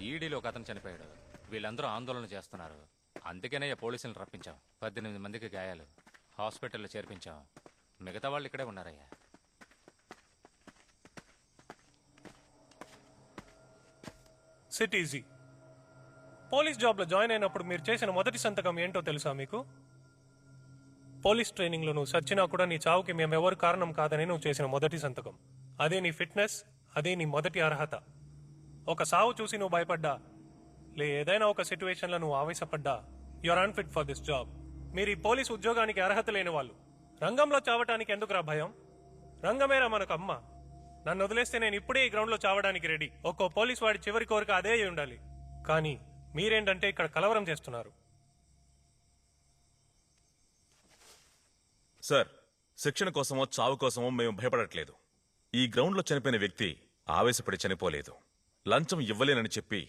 ఈడీలో ఒక అతను చనిపోయాడు. వీళ్ళందరూ ఆందోళన చేస్తున్నారు. అందుకనే పోలీసులను రప్పించాం. పద్దెనిమిది మందికి గాయాలు. హాస్పిటల్లో చేర్పించాం. మిగతా వాళ్ళు ఇక్కడే ఉన్నారయ్యా. సిట్ ఈజీ పోలీస్ జాబ్లో జాయిన్ అయినప్పుడు మీరు చేసిన మొదటి సంతకం ఏంటో తెలుసా మీకు? పోలీస్ ట్రైనింగ్లో నువ్వు సచ్చినా కూడా నీ చావుకి మేమెవరు కారణం కాదని నువ్వు చేసిన మొదటి సంతకం. అదే నీ ఫిట్నెస్ అదే నీ మొదటి అర్హత. ఒక సావు చూసి నువ్వు భయపడ్డా? లే ఏదైనా ఒక సిచ్యువేషన్లో నువ్వు ఆవేశపడ్డా? Your unfit for this job మీరు ఈ పోలీస్ ఉద్యోగానికి అర్హత లేని వాళ్ళు. రంగంలో చావటానికి ఎందుకురా భయం? రంగమేరా మనకు అమ్మ. నన్ను వదిలేస్తే నేను ఇప్పుడే ఈ గ్రౌండ్లో చావడానికి రెడీ ఒక్కో పోలీస్ వాడి చివరి కోరిక అదే అయి ఉండాలి. కానీ మీరేంటంటే ఇక్కడ కలవరం చేస్తున్నారు. సార్ శిక్షణ కోసమో చావు కోసమో మేము భయపడట్లేదు. ఈ గ్రౌండ్లో చనిపోయిన వ్యక్తి ఆవేశపడి చనిపోలేదు. లంచం ఇవ్వలేనని చెప్పి